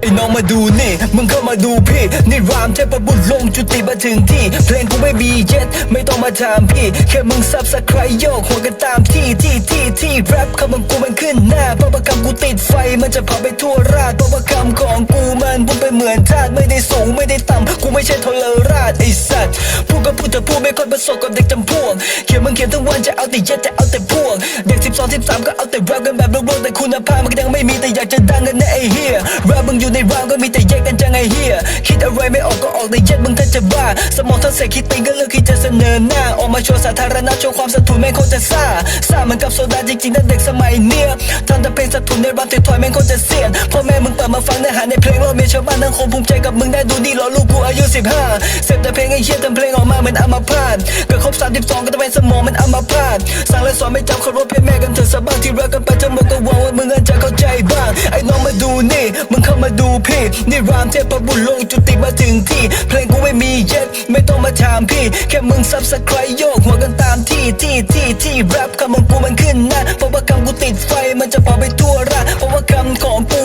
ไอ้น้องมาดูนี่ มึงเข้ามาดูพี่นี่รามเทพบุตรลงจุติมาถึงที่ เพลงกูไม่มีเย็ดไม่ต้องมาถามพี่ แค่มึงซับสไครโยกหัวกันตามที่ที่ที่ที่แรปคำมึงกูมันขึ้นหน้าเพราะว่าคำกูติดไฟ มันจะเผาไปทั่วราชเพราะว่าคำของกูมันพุ่งไปเหมือนธาตุไม่ได้สูงไม่ได้ต่ำกูไม่ใช่ทรราชไอ้สัตว์พูดก็พูดแต่พูดไม่ค่อยประสบกับเด็กจำพวกเขียนมึงเขียนทั้งวันจะเอาแต่เย็ดแต่เอาแต่พวก เด็ก12 13ก็เอาแต่แรปกันแบบโลกๆแต่คุณภาพมันก็ยังไม่มีแต่อยากจะดังกันนะไอ้เฮียแรปมึงอยู่ในรามก็มีแต่แยกกันจังไอ้เฮียคิดอะไรไม่ออกก็ออกแต่เย็ดมึงถ้าจะบ้า สมองทั้งเสกคิดติงก็เลือกที่จะเสนอหน้า ออกมาโชว์สาธารณะโชว์ความสะทุนแม่งโคตรจะซ่าซ่าเหมือนกับโซดาจริงๆนะเด็กสมัยเนี้ยทำแต่เพลงสะทุนในรามถอยๆแม่งโคตรจะเสียนพ่อแม่มึงเปิดมาฟังเนื้อหาในเพลงเราเมียชาวบ้านทั้งคงภูมิใจกับมึงได้ดูดีรอลูกกูอายุ15เสพแต่เพลงไอ้เหี้ยทำเพลงออกมาเหมือนอัมพาตเกิดครบ32ก็ต้องเป็นสมองมันอัมพาตสั่งและสอนไม่จำเคารพเพศแม่ กันเถอะบ้างที่รักกันไปทั้งหมดก็หวังว่ามึงจะเข้าใจบ้างไอ้น้องมาดูนี่มึงเข้ามาดูพี่นี่รามเทพบุตรลงจุติมาถึงที่ เพลงกูไม่มีเย็ดไม่ต้องมาถามพี่ แค่มึงซับสไครโยกหัวกันตามที่ที่ที่ที่แรปคำของกูมันขึ้นนะเพราะว่าคำกูติดไฟมันจะเผาไปทั่วราชเพราะว่าคำของกู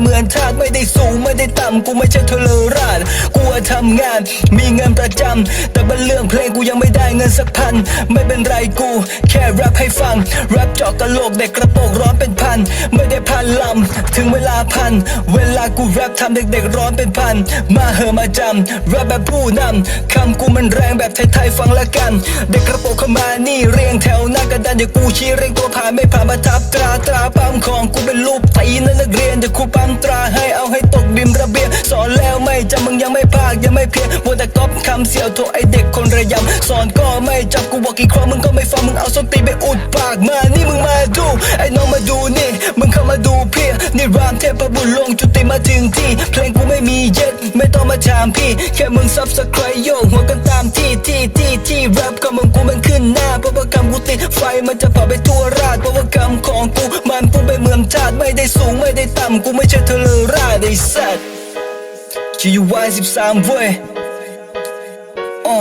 เหมือนธาตุไม่ได้สูงไม่ได้ต่ำกูไม่ใช่เทรราชกูทำงาน มีเงินประจำแต่บนเรื่องเพลงกูยังไม่ได้เงินสักพัน ไม่เป็นไรกู แค่แรปให้ฟังแรปเจาะกะโหลกเด็กกระโปรงร้อนเป็นพัน ไม่ได้พันลำถึงเวลาพัน เวลากูแรปทำเด็กๆร้อนเป็นพัน มาเหอะมาจำแรปแบบผู้นำคำกูมันแรงแบบไทยๆฟังละกัน เด็กกระโปรงเข้ามานี่เรียงแถวหน้ากระดานเดี๋ยวกูชี้เรียงตัวผ่านไม่ผ่านมาทับตราตราปั๊มของกูเป็นรูปตีนนักเรียนเดี๋ยวครูปั๊มตราให้เอาให้ตกบิมระเบียงสอนแล้วไม่จำมึงยังไม่ภาคยังไม่เพียงมัวแต่ก๊อปคำเสียวโทไอเด็กคนระยำสอนก็ไม่จำกูบอกกี่ครั้งมึงก็ไม่ฟังมึงเอาส้นตีไปอุดปากมานี่มึงมาดูไอ้น้องมาดูนี่ มึงเข้ามาดูเพียนี่รามเทพบุตรลงจุติมาถึงที่ เพลงกูไม่มีเย็ดไม่ต้องมาถามพี่ แค่มึงซับสไครโยกหัวกันตามที่ที่ที่ที่แรปคำของกูมันขึ้นหน้าเพราะว่าคำ มันจะเผาไปตัวราดเพราะว่าคำของกู มันพุ่งไปเมืองชาติไม่ได้สูงไม่ได้ต่ำกูไม่ใช่เธอราดไอ้สัตว์ G U Y 13เว้ยอ๋อ